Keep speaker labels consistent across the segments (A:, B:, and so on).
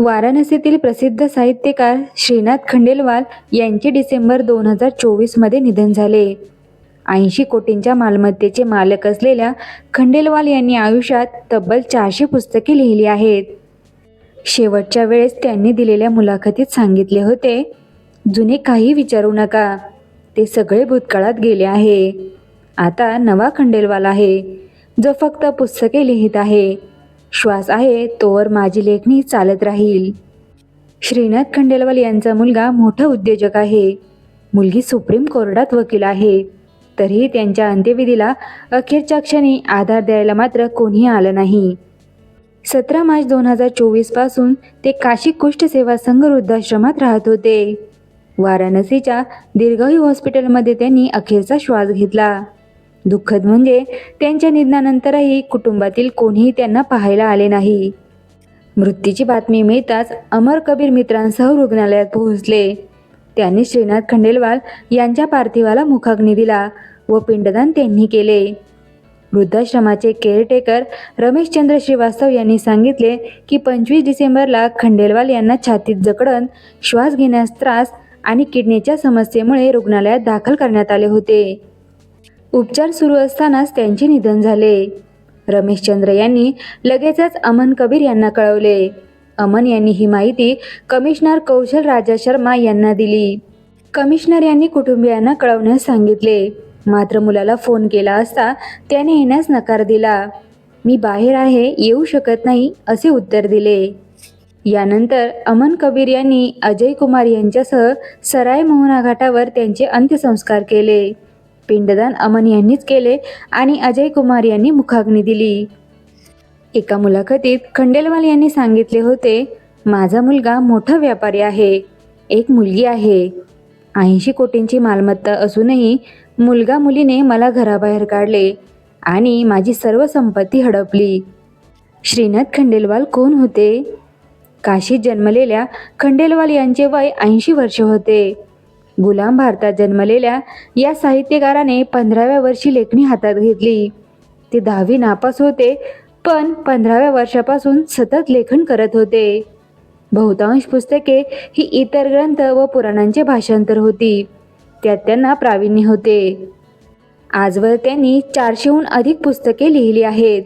A: वाराणसीतील प्रसिद्ध साहित्यकार श्रीनाथ खंडेलवाल यांचे डिसेंबर दोन हजार चोवीसमध्ये निधन झाले. ऐंशी कोटींच्या मालमत्तेचे मालक असलेल्या खंडेलवाल यांनी आयुष्यात तब्बल चारशे पुस्तके लिहिली आहेत. शेवटच्या वेळेस त्यांनी दिलेल्या मुलाखतीत सांगितले होते जुने काही विचारू नका. ते सगळे भूतकाळात गेले आहे. आता नवा खंडेलवाल आहे. जो फक्त पुस्तके लिहित आहे श्वास आहे तोवर माझी लेखणी चालत राहील. श्रीनाथ खंडेलवाल यांचा मुलगा मोठा उद्योजक आहे. मुलगी सुप्रीम कोर्टात वकील आहे. तरीही त्यांच्या अंत्यविधीला अखेरच्या क्षणी आधार द्यायला मात्र कोणी आलं नाही. सतरा मार्च दोन हजार चोवीसपासून ते काशी कुष्ठ सेवा संघ वृद्धाश्रमात राहत होते. वाराणसीच्या दीर्घायू हॉस्पिटलमध्ये त्यांनी अखेरचा श्वास घेतला. दुःखद म्हणजे त्यांच्या निधनानंतरही कुटुंबातील कोणीही त्यांना पाहायला आले नाही. मृत्यूची बातमी मिळताच अमर कबीर मित्रांसह रुग्णालयात पोहोचले. त्यांनी श्रीनाथ खंडेलवाल यांच्या पार्थिवाला मुखाग्नी दिला व पिंडदान त्यांनी केले. वृद्धाश्रमाचे केअरटेकर रमेशचंद्र श्रीवास्तव यांनी सांगितले की पंचवीस डिसेंबरला खंडेलवाल यांना छातीत जकडण श्वास घेण्यास त्रास आणि किडनीच्या समस्येमुळे रुग्णालयात दाखल करण्यात आले होते. उपचार सुरू असतानाच त्यांचे निधन झाले. रमेशचंद्र यांनी लगेचच अमन कबीर यांना कळवले. अमन यांनी ही माहिती कमिशनर कौशल राजा शर्मा यांना दिली. कमिशनर यांनी कुटुंबियांना कळवण्यास सांगितले. मात्र मुलाला फोन केला असता त्याने येण्यास नकार दिला. मी बाहेर आहे येऊ शकत नाही असे उत्तर दिले. यानंतर अमन कबीर यांनी अजय कुमार यांच्यासह सराय मोहना घाटावर त्यांचे अंत्यसंस्कार केले. पिंडदान अमन यांनीच केले आणि अजय कुमार यांनी मुखाग्नी दिली. एका मुलाखतीत खंडेलवाल यांनी सांगितले होते माझा मुलगा मोठा व्यापारी आहे एक मुलगी आहे. ऐंशी कोटींची मालमत्ता असूनही मुलगा मुलीने मला घराबाहेर काढले आणि माझी सर्व संपत्ती हडपली. श्रीनाथ खंडेलवाल कोण होते? काशीत जन्मलेल्या खंडेलवाल यांचे वय ऐंशी वर्ष होते. गुलाम भारतात जन्मलेल्या या साहित्यकाराने पंधराव्या वर्षी लेखणी हातात घेतली. ते दहावी नापास होते पण पंधराव्या वर्षापासून सतत लेखन करत होते. बहुतांश पुस्तके ही इतर ग्रंथ व पुराणांचे भाषांतर होती. त्यात त्यांना प्रावीण्य होते. आजवर त्यांनी चारशेहून अधिक पुस्तके लिहिली आहेत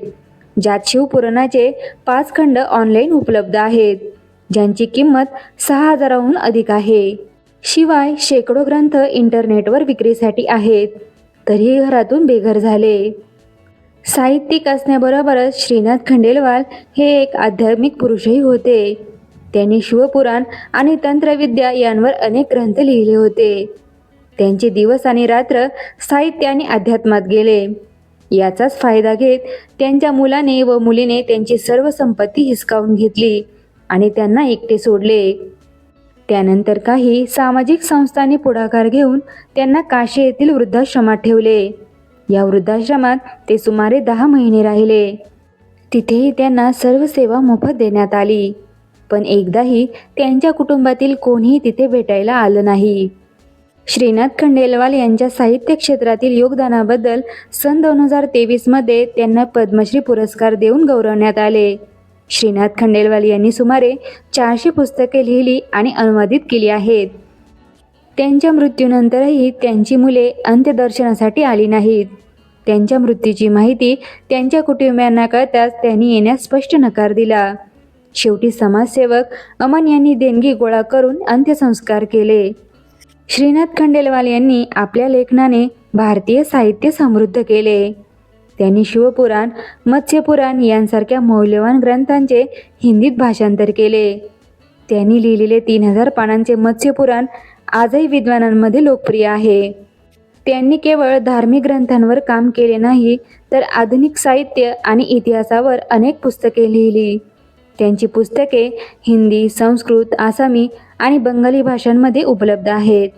A: ज्यात शिवपुराणाचे पाच खंड ऑनलाईन उपलब्ध आहेत ज्यांची किंमत सहा हजाराहून अधिक आहे. शिवाय शेकडो ग्रंथ इंटरनेटवर विक्रीसाठी आहेत. तरीही घरातून बेघर झाले. साहित्यिक असण्याबरोबरच श्रीनाथ खंडेलवाल हे एक आध्यात्मिक पुरुषही होते. त्यांनी शिवपुराण आणि तंत्रविद्या यांवर अनेक ग्रंथ लिहिले होते. त्यांचे दिवस आणि रात्र साहित्य आणि अध्यात्मात गेले. याचाच फायदा घेत त्यांच्या मुलाने व मुलीने त्यांची सर्व संपत्ती हिसकावून घेतली आणि त्यांना एकटे सोडले. त्यानंतर काही सामाजिक संस्थांनी पुढाकार घेऊन त्यांना काशी येथील वृद्धाश्रमात ठेवले. या वृद्धाश्रमात ते सुमारे दहा महिने राहिले. तिथेही त्यांना सर्व सेवा मोफत देण्यात आली. पण एकदाही त्यांच्या कुटुंबातील कोणीही तिथे भेटायला आलं नाही. श्रीनाथ खंडेलवाल यांच्या साहित्य क्षेत्रातील योगदानाबद्दल सन दोन हजार तेवीसमध्ये त्यांना पद्मश्री पुरस्कार देऊन गौरवण्यात आले. श्रीनाथ खंडेलवाल यांनी सुमारे चारशे पुस्तके लिहिली आणि अनुवादित केली आहेत. त्यांच्या मृत्यूनंतरही त्यांची मुले अंत्यदर्शनासाठी आली नाहीत. त्यांच्या मृत्यूची माहिती त्यांच्या कुटुंबियांना कळताच त्यांनी येण्यास स्पष्ट नकार दिला. शेवटी समाजसेवक अमन यांनी देणगी गोळा करून अंत्यसंस्कार केले. श्रीनाथ खंडेलवाल यांनी आपल्या लेखनाने भारतीय साहित्य समृद्ध केले. त्यांनी शिवपुराण मत्स्यपुराण यांसारख्या मौल्यवान ग्रंथांचे हिंदीत भाषांतर केले. त्यांनी लिहिलेले तीन हजार पानांचे मत्स्यपुराण आजही विद्वानांमध्ये लोकप्रिय आहे. त्यांनी केवळ धार्मिक ग्रंथांवर काम केले नाही तर आधुनिक साहित्य आणि इतिहासावर अनेक पुस्तके लिहिली. त्यांची पुस्तके हिंदी संस्कृत आसामी आणि बंगाली भाषांमध्ये उपलब्ध आहेत.